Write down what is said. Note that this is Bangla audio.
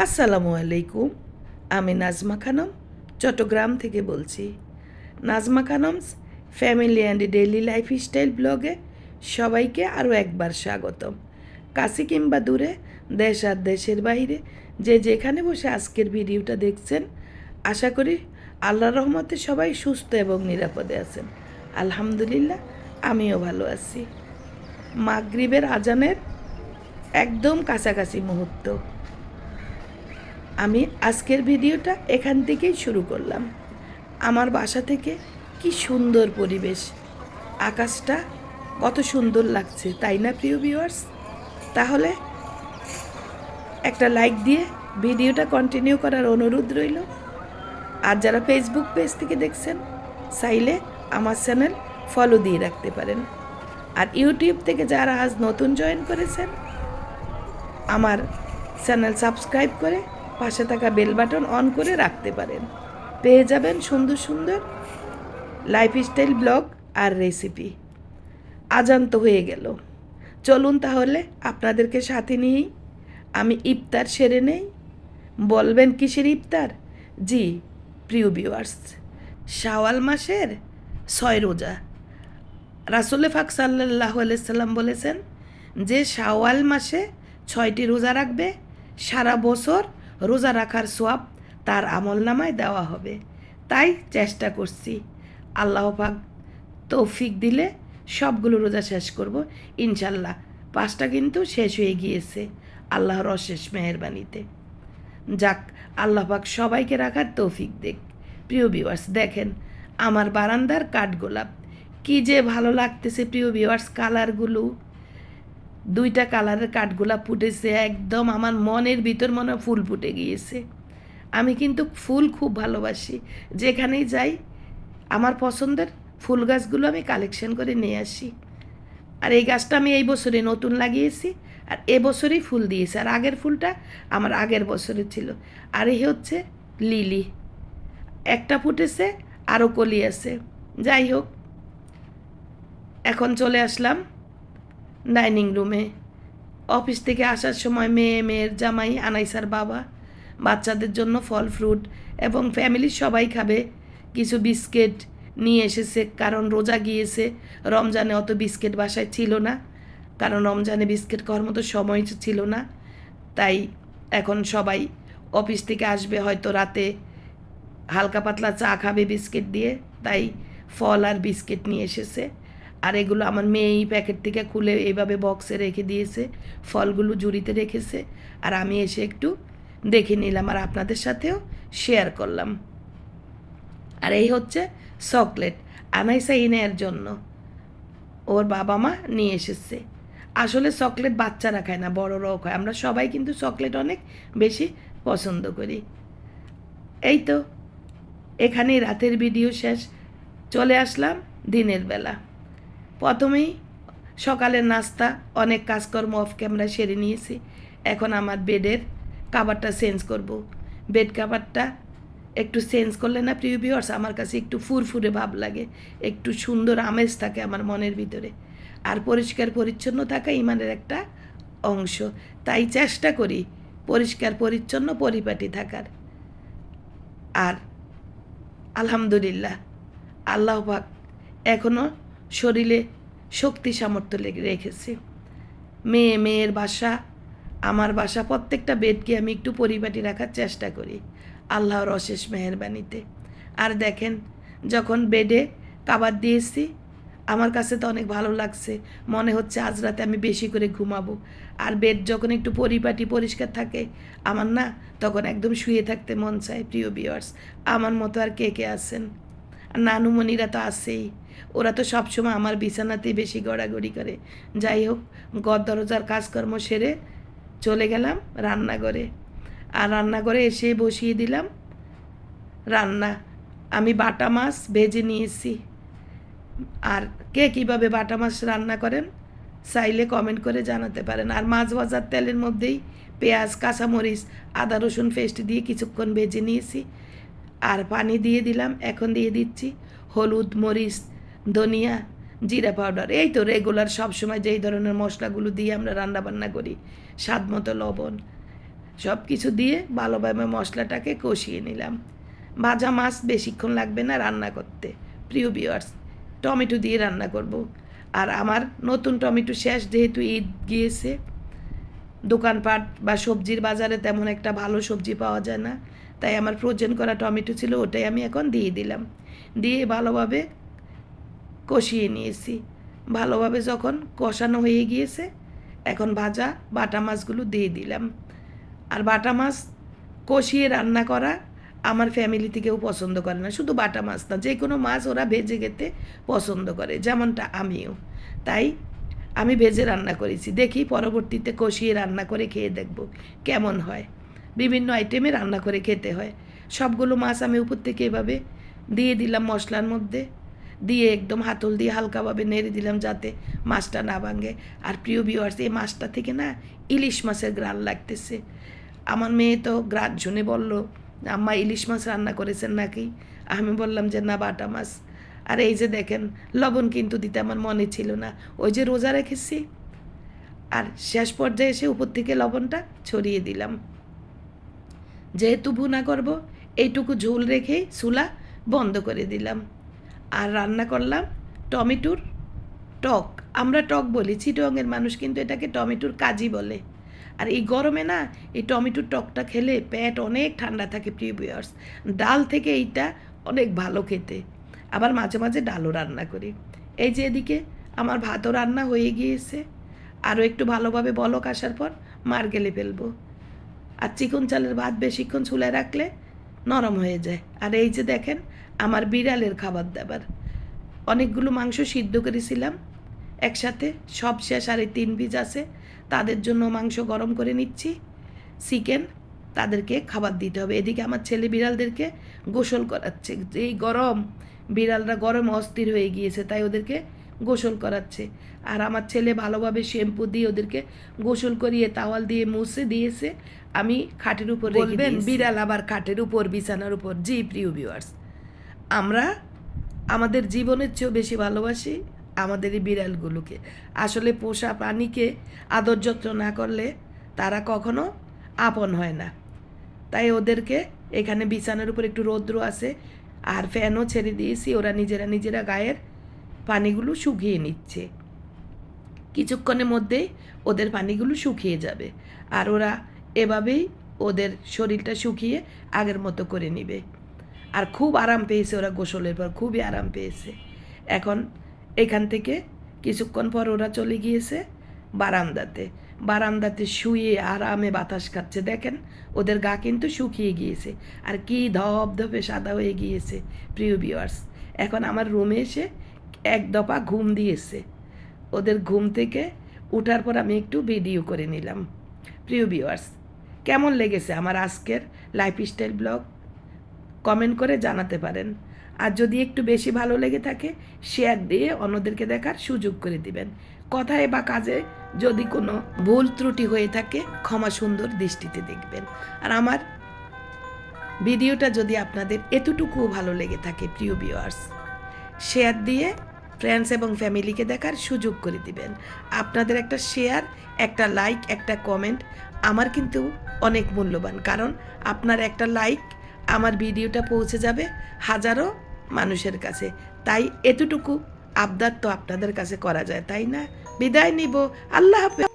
আসসালামু আলাইকুম, আমি নাজমা খানম, চট্টগ্রাম থেকে বলছি। Nazma Khanam's family and daily life style ব্লগে সবাইকে আরও একবার স্বাগতম। কাছে কিংবা দূরে, দেশ আর দেশের বাইরে, যে যেখানে বসে আজকের ভিডিওটা দেখছেন, আশা করি আল্লাহ রহমতে সবাই সুস্থ এবং নিরাপদে আছেন। আলহামদুলিল্লাহ, আমিও ভালো আছি। মাগরিবের আজানের একদম কাছাকাছি মুহূর্ত। আমি আজকের ভিডিওটা এখান থেকেই শুরু করলাম। আমার বাসা থেকে কি সুন্দর পরিবেশ। আকাশটা কত সুন্দর লাগছে, তাই না প্রিয় ভিউয়ার্স তাহলে একটা লাইক দিয়ে ভিডিওটা কন্টিনিউ করার অনুরোধ রইল। আর যারা ফেসবুক পেজ থেকে দেখছেন, চাইলে আমার চ্যানেল ফলো দিয়ে রাখতে পারেন। আর ইউটিউব থেকে যারা আজ নতুন জয়েন করেছেন, আমার চ্যানেল সাবস্ক্রাইব করে পাশে থাকা বেল বাটন অন করে রাখতে পারেন। পেয়ে যাবেন সুন্দর সুন্দর লাইফস্টাইল ব্লগ আর রেসিপি আজান্ত হয়ে গেল। চলুন তাহলে আপনাদেরকে সাথে নিয়েই আমি ইফতার সেরে নেই। বলবেন কিসের ইফতার? জি, প্রিয় ভিউয়ার্স শাওয়াল মাসের ছয় রোজা। রাসুল ফাক সাল্লাহ সাল্লাম বলেছেন যে শাওয়াল মাসে ছয়টি রোজা রাখবে, সারা বছর রোজা রাখার সোয়াব তার আমল নামায় দেওয়া হবে। তাই চেষ্টা করছি। আল্লাহ পাক তৌফিক দিলে সবগুলো রোজা শেষ করব। ইনশাল্লাহ পাঁচটা কিন্তু শেষ হয়ে গিয়েছে আল্লাহর অশেষ মেহরবানিতে। যাক, আল্লাহ পাক সবাইকে রাখার তৌফিক দেখ। প্রিয় ভিউয়ার্স দেখেন আমার বারান্দার কাঠগোলাপ। কী যে ভালো লাগতেছে প্রিয় ভিউয়ার্স কালারগুলো দুইটা কালারের কাঠগোলাপ ফুটেছে, একদম আমার মনের ভিতর মনে ফুল ফুটে গিয়েছে। আমি কিন্তু ফুল খুব ভালোবাসি। যেখানেই যাই, আমার পছন্দের ফুল গাছগুলো আমি কালেকশন করে নিয়ে আসি। আর এই গাছটা আমি এই বছরে নতুন লাগিয়েছি, আর এ বছরই ফুল দিয়েছে। আর আগের ফুলটা আমার আগের বছরে ছিল। আর এই হচ্ছে লিলি। একটা ফুটেছে, আরও কলি আছে। যাই হোক, এখন চলে আসলাম ডাইনিং রুমে। অফিস থেকে আসার সময় মেয়ে, মেয়ের জামাই, আনাইসার বাবা, বাচ্চাদের জন্য ফল, ফ্রুট এবং ফ্যামিলির সবাই খাবে। কিছু বিস্কিট নিয়ে এসেছে, কারণ রোজা গিয়েছে। রমজানে অত বিস্কিট বাসায় ছিল না, কারণ রমজানে বিস্কিট খাওয়ার মতো সময় ছিল না। তাই এখন সবাই অফিস থেকে আসবে, হয়তো রাতে হালকা পাতলা চা খাবে বিস্কিট দিয়ে। তাই ফল আর বিস্কিট নিয়ে এসেছে। আর এগুলো আমার মেয়ে এই প্যাকেট থেকে খুলে এইভাবে বক্সে রেখে দিয়েছে, ফলগুলো ঝুড়িতে রেখেছে। আর আমি এসে একটু দেখে নিলাম আর আপনাদের সাথেও শেয়ার করলাম। আর এই হচ্ছে চকলেট আনাইসা ইনের জন্য। ওর বাবা মা নিয়ে এসেছে। আসলে চকলেট বাচ্চারা খায় না, বড়রাও খায়। আমরা সবাই কিন্তু চকলেট অনেক বেশি পছন্দ করি। এই তো, এখানেই রাতের ভিডিও শেষ। চলে আসলাম দিনের বেলা। প্রথমেই সকালের নাস্তা, অনেক কাজকর্ম অফ ক্যামেরা সেরে নিয়েছি। এখন আমার বেডের কাভারটা চেঞ্জ করব। বেড কাভারটা একটু চেঞ্জ করলে না, প্রিয় ভিউয়ার্স আমার কাছে একটু ফুরফুরে ভাব লাগে। একটু সুন্দর আমেজ থাকে আমার মনের ভিতরে। আর পরিষ্কার পরিচ্ছন্ন থাকা ইমানের একটা অংশ। তাই চেষ্টা করি পরিষ্কার পরিচ্ছন্ন পরিপাটি থাকার। আর আলহামদুলিল্লাহ, আল্লাহ পাক এখনও শরীরে শক্তি সামর্থ্য রেখেছে। মেয়ে, মেয়ের বাসা, আমার বাসা, প্রত্যেকটা বেডকে আমি একটু পরিপাটি রাখার চেষ্টা করি আল্লাহর অশেষ মেহরবানিতে। আর দেখেন, যখন বেডে কাবার দিয়েছি, আমার কাছে তো অনেক ভালো লাগছে, মনে হচ্ছে আজ রাতে আমি বেশি করে ঘুমাবো। আর বেড যখন একটু পরিপাটি, পরিষ্কার থাকে, আমার না তখন একদম শুয়ে থাকতে মন চায়। প্রিয় বিয়ার্স আমার মতো আর কে কে আছেন? নানুমণিরা তো আসেই ওরা তো সবসময় আমার বিছানাতেই বেশি গড়াগড়ি করে। যাই হোক গদ দরজার কাজকর্ম সেরে চলে গেলাম রান্নাঘরে। আর রান্নাঘরে এসে বসিয়ে দিলাম রান্না। আমি বাটা মাছ ভেজে নিয়েছি। আর কে কীভাবে বাটা মাছ রান্না করেন, চাইলে কমেন্ট করে জানাতে পারেন। আর মাছ ভাজার তেলের মধ্যেই পেঁয়াজ, কাঁচামরিচ, আদা, রসুন পেস্ট দিয়ে কিছুক্ষণ ভেজে নিয়েছি। আর পানি দিয়ে দিলাম, এখন দিয়ে দিচ্ছি হলুদ, মরিচ, ধনিয়া, জিরা পাউডার। এই তো রেগুলার সবসময় যেই ধরনের মশলাগুলো দিয়ে আমরা রান্না বান্না করি, স্বাদ মতো লবণ সব কিছু দিয়ে ভালোভাবে মশলাটাকে কষিয়ে নিলাম। ভাজা মাছ বেশিক্ষণ লাগবে না রান্না করতে। প্রিয় বিয়ার্স টমেটো দিয়ে রান্না করব। আর আমার নতুন টমেটো শেষ যেহেতু ঈদ গিয়েছে, দোকানপাট বা সবজির বাজারে তেমন একটা ভালো সবজি পাওয়া যায় না। তাই আমার ফ্রোজেন করা টমেটো ছিল, ওটাই আমি এখন দিয়ে দিলাম। দিয়ে ভালোভাবে কষিয়ে নিয়েছি। ভালোভাবে যখন কষানো হয়ে গিয়েছে, এখন ভাজা বাটা মাছগুলো দিয়ে দিলাম। আর বাটা মাছ কষিয়ে রান্না করা আমার ফ্যামিলি থেকেও পছন্দ করে না। শুধু বাটা মাছ না, যে কোনো মাছ ওরা ভেজে খেতে পছন্দ করে, যেমনটা আমিও। তাই আমি ভেজে রান্না করেছি। দেখি পরবর্তীতে কষিয়ে রান্না করে খেয়ে দেখব, কেমন হয়। বিভিন্ন আইটেমে রান্না করে খেতে হয়। সবগুলো মাছ আমি উপর থেকে এভাবে দিয়ে দিলাম মশলার মধ্যে। দিয়ে একদম হাতল দিয়ে হালকাভাবে নেড়ে দিলাম যাতে মাছটা না ভাঙে। আর প্রিয় ভিউয়ার্স এই মাছটা থেকে না ইলিশ মাছের গ্রান লাগতেছে। আমার মেয়ে তো গ্রান শুনে বলল, আম্মা, ইলিশ মাছ রান্না করেছেন নাকি? আমি বললাম যে, না, বাটা মাছ। আর এই যে দেখেন, লবণ কিন্তু দিতে আমার মনে ছিল না। ওই যে রোজা রেখেছি। আর শেষ পর্যায়ে এসে উপর থেকে লবণটা ছড়িয়ে দিলাম। যেহেতু ভুনা করব, এইটুকু ঝোল রেখেই চুলা বন্ধ করে দিলাম। আর রান্না করলাম টমেটোর টক। আমরা টক বলি চিটংয়ের মানুষ কিন্তু এটাকে টমেটোর কাজি বলে। আর এই গরমে না, এই টমেটোর টকটা খেলে পেট অনেক ঠান্ডা থাকে, প্রিয় ভিউয়ার্স ডাল থেকে এইটা অনেক ভালো খেতে। আবার মাঝে মাঝে ডালও রান্না করি। এই যে এদিকে আমার ভাতও রান্না হয়ে গিয়েছে। আরও একটু ভালোভাবে বলক আসার পর মার গেলে ফেলব। আর চিকন চালের ভাত বেশিক্ষণ চুলায় রাখলে নরম হয়ে যায়। আর এই যে দেখেন, আমার বিড়ালের খাবার দাবার। অনেকগুলো মাংস সিদ্ধ করেছিলাম। একসাথে সব শেষ আর এই তিন পিস আছে। তাদের জন্য মাংস গরম করে নিচ্ছি। চিকেন, তাদেরকে খাবার দিতে হবে। এদিকে আমার ছেলে বিড়ালদেরকে গোসল করাচ্ছে। এই গরম, বিড়ালরা গরম অস্থির হয়ে গিয়েছে, তাই ওদেরকে গোসল করাচ্ছে। আর আমার ছেলে ভালোভাবে শ্যাম্পু দিয়ে ওদেরকে গোসল করিয়ে তাওয়াল দিয়ে মুছে দিয়েছে। আমি খাটের উপর বলবেন বিড়াল আবার খাটের উপর বিছানার উপর। জি প্রিয় ভিউয়ার্স আমরা আমাদের জীবনের চেয়েও বেশি ভালোবাসি আমাদের এই বিড়ালগুলোকে। আসলে পোষা প্রাণীকে আদর যত্ন না করলে তারা কখনো আপন হয় না। তাই ওদেরকে এখানে বিছানার উপর একটু রৌদ্র আছে আর ফ্যানও ছেড়ে দিয়েছি। ওরা নিজেরা নিজেরা গায়ের পানিগুলো শুকিয়ে নিচ্ছে। কিছুক্ষণের মধ্যেই ওদের পানিগুলো শুকিয়ে যাবে আর ওরা এভাবেই ওদের শরীরটা শুকিয়ে আগের মতো করে নিবে। আর খুব আরাম পেয়েছে ওরা গোসলের পর, খুবই আরাম পেয়েছে। এখন এখান থেকে কিছুক্ষণ পর ওরা চলে গিয়েছে বারান্দাতে। বারান্দাতে শুয়ে আরামে বাতাস খাচ্ছে। দেখেন, ওদের গা কিন্তু শুকিয়ে গিয়েছে। আর কি ধপ ধপে সাদা হয়ে গিয়েছে, প্রিয় ভিউয়ার্স এখন আমার রুমে এসে এক দফা ঘুম দিয়েছে। ওদের ঘুম থেকে ওঠার পর আমি একটু ভিডিও করে নিলাম। প্রিয় ভিউয়ার্স কেমন লেগেছে আমার আজকের লাইফস্টাইল ব্লগ কমেন্ট করে জানাতে পারেন। আর যদি একটু বেশি ভালো লেগে থাকে শেয়ার দিয়ে অন্যদেরকে দেখার সুযোগ করে দিবেন। কথায় বা কাজে যদি কোনো ভুল ত্রুটি হয়ে থাকে, ক্ষমা সুন্দর দৃষ্টিতে দেখবেন। আর আমার ভিডিওটা যদি আপনাদের এতটুকুও ভালো লেগে থাকে, প্রিয় ভিউয়ার্স শেয়ার দিয়ে ফ্রেন্ডস এবং ফ্যামিলিকে দেখার সুযোগ করে দিবেন। আপনাদের একটা শেয়ার একটা লাইক একটা কমেন্ট আমার কিন্তু অনেক মূল্যবান। কারণ আপনার একটা লাইক আমার ভিডিওটা পৌঁছে যাবে হাজারো মানুষের কাছে। তাই এতটুকু আবদার তো আপনাদের কাছে করা যায়, তাই না? বিদায় নিব। আল্লাহ হাফেজ।